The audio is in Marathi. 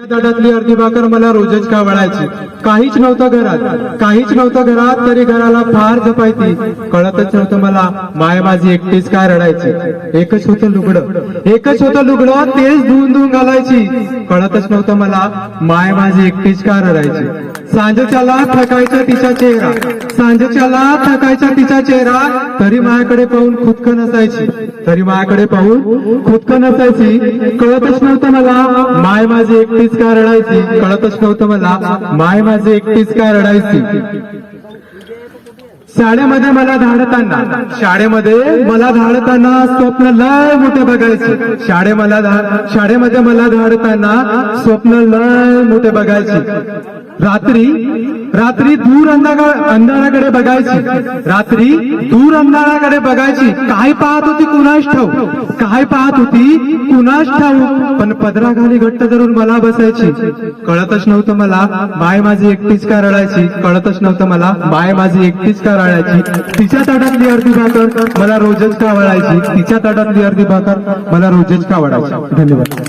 दडातली अर्धी भाकर मला रोजच का वळायची काहीच नव्हतं घरात. काहीच नव्हतं घरात तरी घराला फार जपायची कळतच नव्हतं मला माय माझी एकटीच काय रडायची. एकच होतं लुगडं. एकच होतं लुगडं तेच धुवून धुवून घालायची. कळतच नव्हतं मला माय माझी एकटीच काय रडायची. सांजेच्याला थकायचा तिचा चेहरा. सांजेच्याला थकायचा तिचा चेहरा. तरी माझ्याकडे पाहून खुदक नसायची. तरी माझ्याकडे पाहून खुदक नसायची. कळतच नव्हतं मला माय माझी एकटीच का रडायची? कळतच नव्हतं मला. माय माझी एकटीच का रडायची? शाळेमध्ये मला धाडताना शाळेमध्ये मला धाडताना स्वप्न लय मोठे बघायचे. शाळे मला शाळेमध्ये मला धाडताना स्वप्न लय मोठे बघायचे. रात्री रात्री दूर अंधारा अंधाराकडे बघायची. रात्री दूर अंधाराकडे बघायची. काय पाहत होती कुणास ठाऊ काय पाहत होती कुणास ठाऊ पण पदराखाली घट्ट धरून मला बसायची. कळतच नव्हतं मला बाय माझी एकटीच का रडायची? कळतच नव्हतं मला बाय माझी एकटीच का रडायची? तिच्या ताटातली अर्धी भाकर मला रोजच का वळायची? तिच्या ताटातली अर्धी भाकर मला रोजच का वळायची? धन्यवाद.